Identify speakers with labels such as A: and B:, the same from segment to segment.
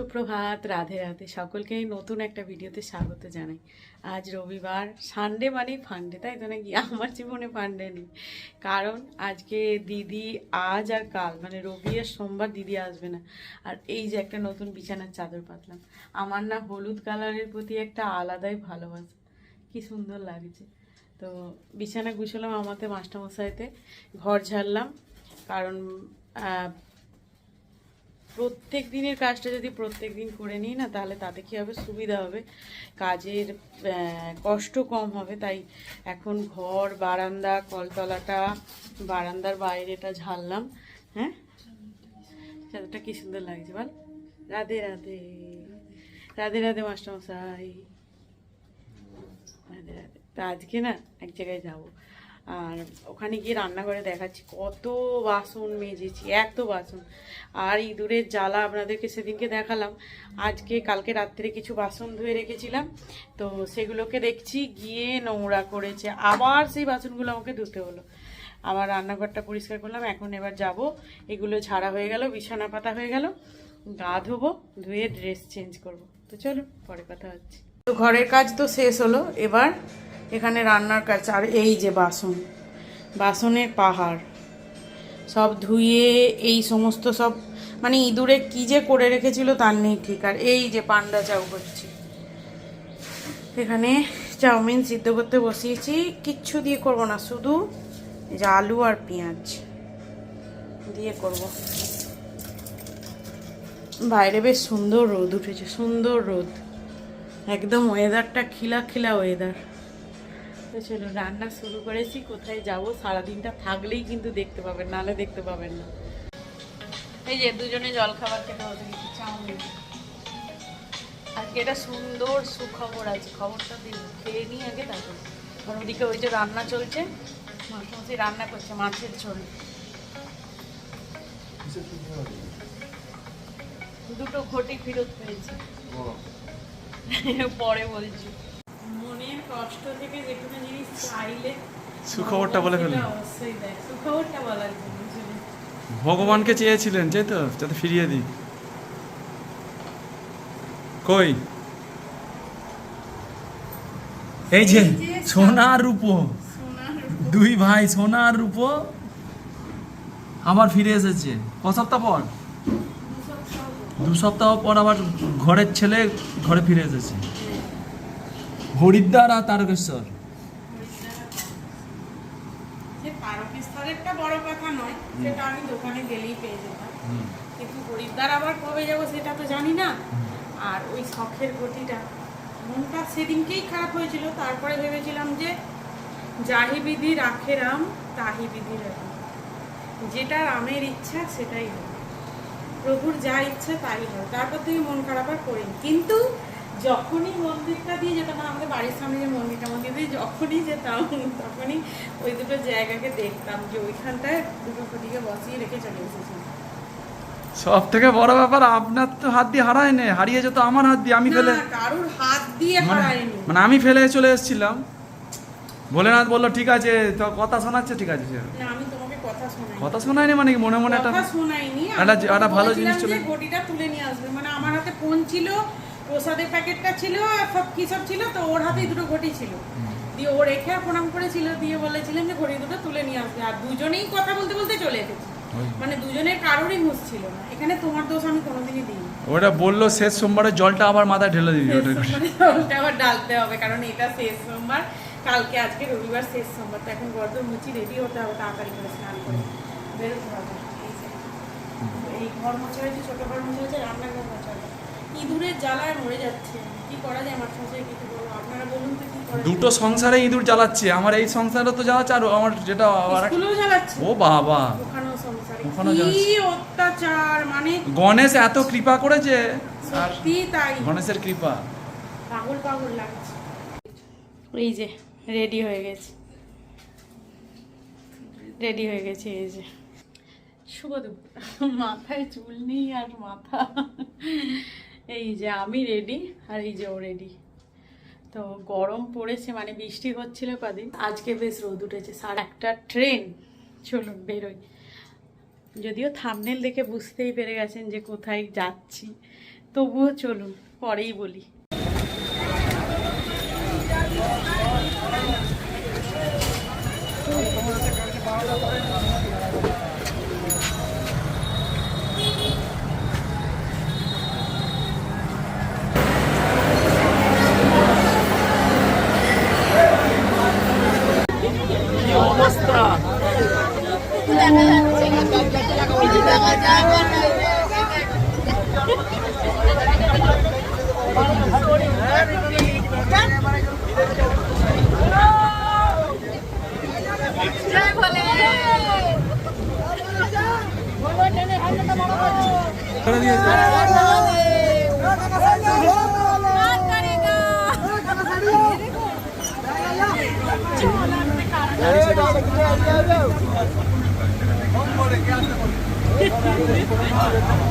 A: সুপ্রভাত, রাধে রাধে। সকলকে নতুন একটা ভিডিওতে স্বাগত জানাই। আজ রবিবার সানডে মানেই ফান্ডে তাই তো নাকি? আমার জীবনে ফান্ডে নেই। কারণ আজকে দিদি আজ আর কাল মানে রবি আর সোমবার দিদি আসবে না। আর এই যে একটা নতুন বিছানার চাদর পাতলাম। আমার না হলুদ কালারের প্রতি একটা আলাদাই ভালোবাসা। কি সুন্দর লাগছে। তো বিছানা গুছালাম আমাদের মাস্টারমশাইতে। ঘর ঝাড়লাম। কারণ প্রত্যেক দিনের কাজটা যদি প্রত্যেক দিন করে নিই না, তাহলে তাতে কী হবে? সুবিধা হবে। কাজের কষ্ট কম হবে। তাই এখন ঘর, বারান্দা, কলতলাটা, বারান্দার বাইরেটা ঝাড়লাম। হ্যাঁ? চাদরটা কী সুন্দর লাগছে বল। রাধে রাধে। রাধে রাধে মাস্টারমশাই। রাধে রাধে। তা আজকে না এক জায়গায় যাব। আর ওখানে গিয়ে রান্নাঘরে দেখাচ্ছি, কত বাসন মেজেছি, এত বাসন। আর ইঁদুরের জ্বালা আপনাদেরকে সেদিনকে দেখালাম। আজকে, কালকে রাত্রে কিছু বাসন ধুয়ে রেখেছিলাম। তো সেগুলোকে দেখছি, গিয়ে নোংরা করেছে। আবার সেই বাসনগুলো আমাকে ধুতে হলো। আবার রান্নাঘরটা পরিষ্কার করলাম, এখন এবার যাব। এগুলো ঝাড়া হয়ে গেল, বিছানা পাতা হয়ে গেল। গা ধোবো, ধুয়ে ড্রেস চেঞ্জ করব। তো চলো পরে কথা হচ্ছে। তো ঘরের কাজ তো শেষ হলো। এবার এখানে রান্নার কাজ, আর এই যে বাসন, বাসনের পাহাড়, সব ধুয়ে এই সমস্ত সব মানে ইঁদুরে কি যে করে রেখেছিল তার নেই ঠিক। আর এই যে পান্ডা চাউ করছি। এখানে চাউমিন সিদ্ধ করতে বসিয়েছি। কিচ্ছু দিয়ে করব না, শুধু যে আলু আর পেঁয়াজ দিয়ে করব। বাইরে বেশ সুন্দর রোদ উঠেছে, সুন্দর রোদ। একদম ওয়েদারটা খিলা খিলা ওয়েদার তো চলো, রান্না শুরু করেছি, কোথায় যাব? সারাদিনটা থাকলেই কিন্তু দেখতে পাবেন নালে দেখতে পাবেন না। এই যে, দুজনে জল খাবার খেতে বসে গেছি, চাউমিন। আজকে এটা সুন্দর সুখবর আছে, খবরটা খেয়ে নিই আগে তারপর। আর ওদিকে ওই যে রান্না চলছে মাসি রান্না করছে, মাছের ঝোল। দুটো ঘটি ফেরত পেয়েছি। পরে বলছি। মনের কষ্ট থেকে যে কোনো জিনিস চাইলে
B: সুখবরটা বলে ফেলুন।
A: সুখবরটা বলার জন্য
B: ভগবানকে চেয়েছিলেন তাই তো? যাতে ফিরিয়ে দিই। কই? এই যে সোনার রূপো। দুই ভাই সোনার রূপো। আবার ফিরে এসেছে। ক সপ্তাহ পর? দু সপ্তাহ পর আবার ঘরের ছেলে ঘরে ফিরে এসেছে। হরিদ্বার আর তারকেশ্বর।
A: বড় কথা নয় সেটা আমি দোকানে গেলেই পেয়ে যেতাম। কিন্তু হরিদ্বার আবার কবে যাব সেটা তো জানি না। আর ওই শখের গতিটা। মনটা সেদিনকেই খারাপ হয়েছিল তারপরে ভেবেছিলাম যে যাহি বিধি রাখে রাম তাহি বিধি রাখে যেটা রামের ইচ্ছা সেটাই হবে। প্রভুর যা ইচ্ছা তাই হয় তারপর থেকে মন খারাপ আর করিনি কিন্তু যখনই মন্দিরটা দিয়ে যেতাম আমাদের বাড়ির সামনে যে মন্দিরটা মন্দির দিয়ে যখনই যেতাম তখনই ওই দুটো জায়গাকে দেখতাম যে ওইখানটায় দুটো খুঁটিকে বসিয়ে রেখে চলে এসেছিলাম
B: সব থেকে বড় ব্যাপার আপনার তো হাত দিয়ে হারায় নে হারিয়ে যেত আমার হাত দিয়ে আমি ফেলে
A: কারুর হাত দিয়ে
B: মানে
A: হারায়নি।
B: মানে আমি ফেলে চলে এসেছিলাম। ভোলেনাথ বলল ঠিক আছে তো কথা শোনাচ্ছে ঠিক আছে
A: না আমি কথা
B: শোনায়নি মানে মনে মনে একটা
A: কথা শোনাইনি
B: একটা ভালো জিনিস
A: চলে
B: চলে-
A: ঘটিটা তুলে নিয়ে আসবে। মানে আমার হাতে ফোন ছিল প্রসাদের প্যাকেটটা ছিল আর সব কি সব ছিল তো ওর হাতেই দুটো ঘটি ছিল। দিয়ে ও রেখে প্রণাম করেছিল দিয়ে বলেছিলেন যে ঘড়ি দুটো তুলে নিয়ে আসবে। আর দুজনেই কথা বলতে বলতে চলে এসেছে। মানে দুজনের কারোরই হুঁশ ছিল না। এখানে তোমার দোষ আমি কোনোদিনই দিইনি।
B: ওটা বলল শেষ সোমবারে জলটা আবার মাথায় ঢেলে দিবি। ওটা
A: ওটা আবার ডালতে হবে কারণ এটা শেষ সোমবার। কালকে আজকে রবিবার শেষ সোমবার তো এখন গর্দ মুচি রেডি হতে হবে তাড়াতাড়ি করে স্নান করে বেরোতে হবে। এই। ঘর মোছা হয়েছে ছোট ঘর মোছা হয়েছে রান্নাঘর মোছা হয়েছে। ইঁদুরের জ্বালায় মরে যাচ্ছে। কি করা যায় আমার সংসারে কিছু বলব আপনারা বলুন তো?
B: দুটো সংসারে ইঁদুর জ্বালাচ্ছে। আমার এই সংসারে তো জ্বালাচ্ছে আর আমার যেটা ও বাবা।
A: অত্যাচার মানে
B: গণেশ এত কৃপা করেছে আর
A: সত্যি তাই।
B: গণেশের কৃপা।
A: পাগল পাগল লাগছে। এই যে রেডি হয়ে গেছে। রেডি হয়ে গেছে, এই যে। শুভ মাথায় চুল নেই আর মাথা। এই যে আমি রেডি আর এই যে ও রেডি তো গরম পড়েছে মানে বৃষ্টি হচ্ছিল কদিন। আজকে বেশ রোদ উঠেছে। সাড়ে একটা ট্রেন চলুন, বেরোই। যদিও থামনেল দেখে বুঝতেই পেরে গেছেন যে কোথায় যাচ্ছি। তবুও চলুন, পরেই বলি।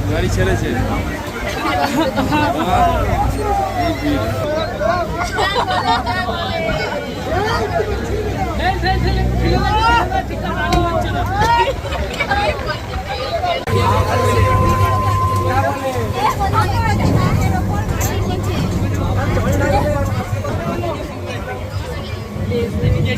B: গাড়ি ছেড়েছে ঠিক আছে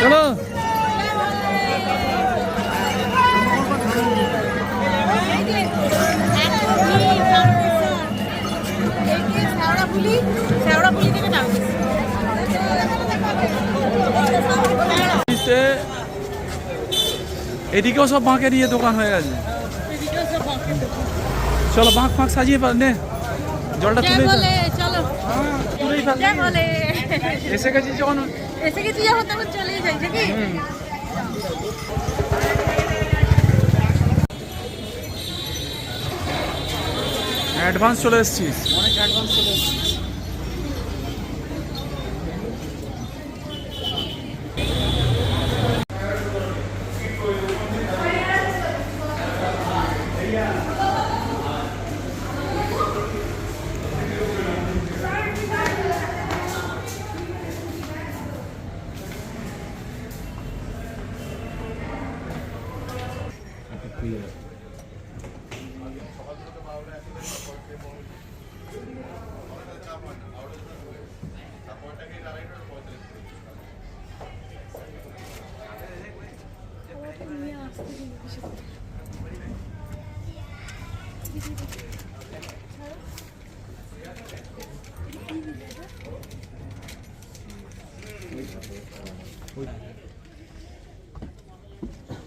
B: চলো। এদিকেও সব বাঁকের ইয়ে দোকান হয়ে গেছে। চলো বাঁক ফাঁক সাজিয়ে পার নে জলটা তুলে
C: চলো।
B: তুলেই এসে গেছি যখন।
C: এসে গেছি যখন তখন চলেই যাই নাকি?
B: অ্যাডভান্স চলে এসেছিস।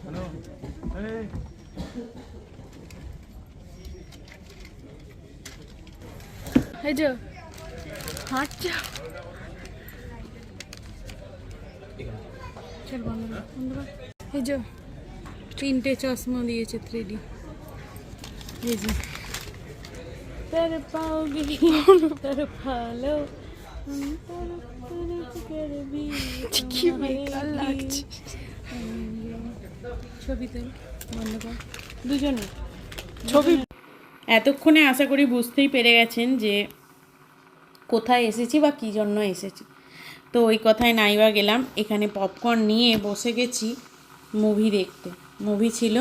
B: হ্যালো এই
C: এই যে হাঁটছো চল বন্ধ কর, বন্ধ কর। এই যে তিনটে চশমা দিয়েছে থ্রিডি এই যে ভালো কি বেকার লাগছে ছবি তোল বন্ধ কর দুজনে।
A: ছবি। এতক্ষণে আশা করি বুঝতেই পেরে গেছেন যে কোথায় এসেছি বা কী জন্য এসেছি। তো ওই কথায় নাইবা গেলাম এখানে পপকর্ন নিয়ে বসে গেছি মুভি দেখতে। মুভি ছিল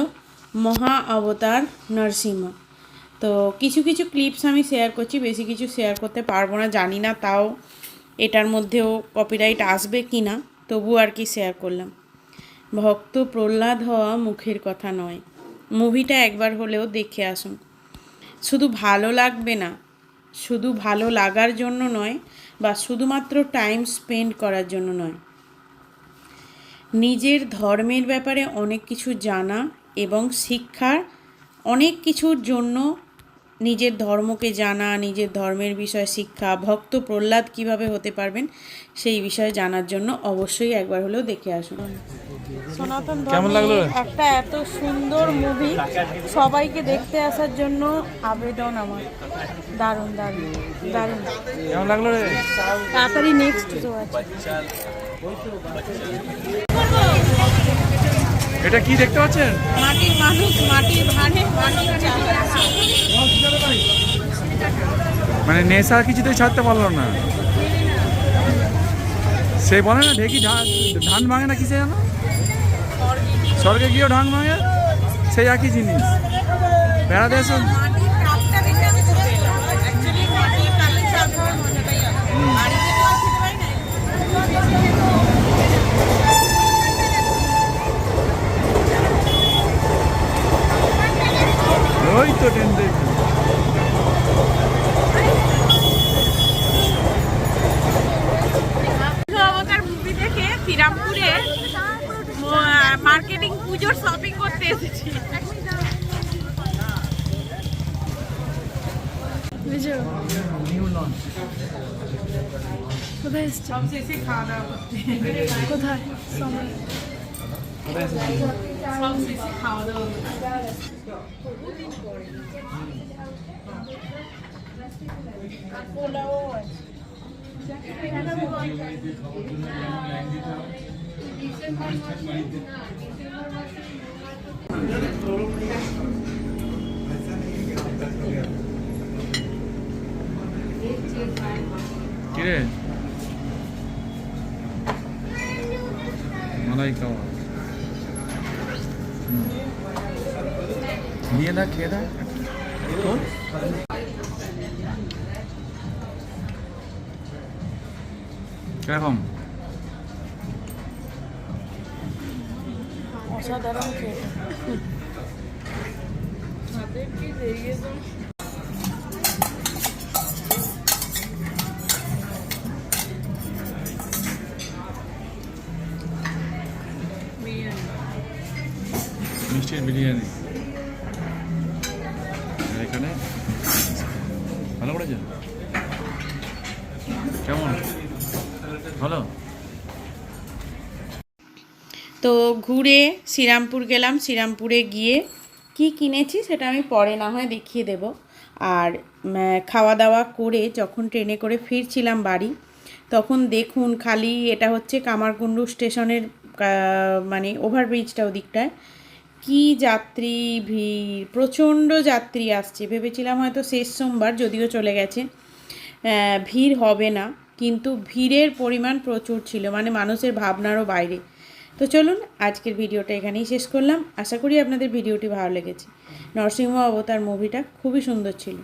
A: মহা অবতার নরসিংহ। তো কিছু কিছু ক্লিপস আমি শেয়ার করছি, বেশি কিছু শেয়ার করতে পারব না, জানি না তাও এটার মধ্যেও কপিরাইট আসবে কি না তবু আর কি শেয়ার করলাম। ভক্ত প্রহ্লাদ হওয়া মুখের কথা নয় মুভিটা একবার হলেও দেখে আসুন। শুধু ভালো লাগবে না, শুধু ভালো লাগার জন্য নয়, বা শুধুমাত্র টাইম স্পেন্ড করার জন্য নয়। নিজের ধর্মের ব্যাপারে অনেক কিছু জানা এবং শিক্ষার অনেক কিছুর জন্য নিজের ধর্মকে জানা নিজের ধর্মের বিষয়ে শিক্ষা ভক্ত প্রহ্লাদ কীভাবে হতে পারবেন সেই বিষয়ে জানার জন্য অবশ্যই একবার হলেও দেখে আসুন। সনাতন
B: কেমন লাগল?
A: একটা এত সুন্দর মুভি সবাইকে দেখতে আসার জন্য আবেদন আমার। দারুণ দারুণ দারুণ।
B: কেমন লাগল রে?
A: তাড়াতাড়ি নেক্সট শো আছে।
B: এটা কি দেখতে পাচ্ছেন?
A: মাটির মানুষ মাটির ভানে মাটির চাল।
B: মানে নেশা কিছুতেই ছাড়তে পারল না। সে বলে না, ঢেকি ধান ভাঙে না কিসে জানো? স্বর্গে গিয়েও ধান ভাঙে, সেই একই জিনিস। বেড়াতে এসুন
A: মাটির কাপটা দেখে আমি চলে এলাম অ্যাকচুয়ালি মাটির কাপের চাল খাওয়ার মজাটাই আলাদা বাড়িতে তো আর খেতে পারি না
B: ওই তো ট্রেন দেখি
A: অবতার মুভি দেখে শ্রীরামপুরে মার্কেটিং পুজোর শপিং করতে এসেছি
C: বুঝো কোথায় এসছো কোথায় সময়
A: সব
B: কিরে মালাই খাওয়া। নিয়ে দেখ খেয়ে দেখ কীরকম?
A: অসাধারণ খেতে
B: বিরিয়ানি। এখানে? ভালো করেছে? কেমন? ভালো?
A: তো ঘুরে শ্রীরামপুর গেলাম। শ্রীরামপুরে গিয়ে কি কিনেছি সেটা আমি পরে না হয় দেখিয়ে দেব। আর খাওয়া দাওয়া করে যখন ট্রেনে করে ফিরছিলাম বাড়ি, তখন দেখুন খালি এটা হচ্ছে কামারকুণ্ডু স্টেশনের মানে ওভারব্রিজটা ওদিকটায়। কি যাত্রী ভিড়? প্রচণ্ড যাত্রী আসছে। ভেবেছিলাম হয়তো শেষ সোমবার, যদিও চলে গেছে। ভিড় হবে না, কিন্তু ভিড়ের পরিমাণ প্রচুর ছিল মানে মানুষের ভাবনারও বাইরে। তো চলুন, আজকের ভিডিওটা এখানেই শেষ করলাম। আশা করি আপনাদের ভিডিওটি ভালো লেগেছে। নরসিংহ অবতার মুভিটা খুবই সুন্দর ছিল।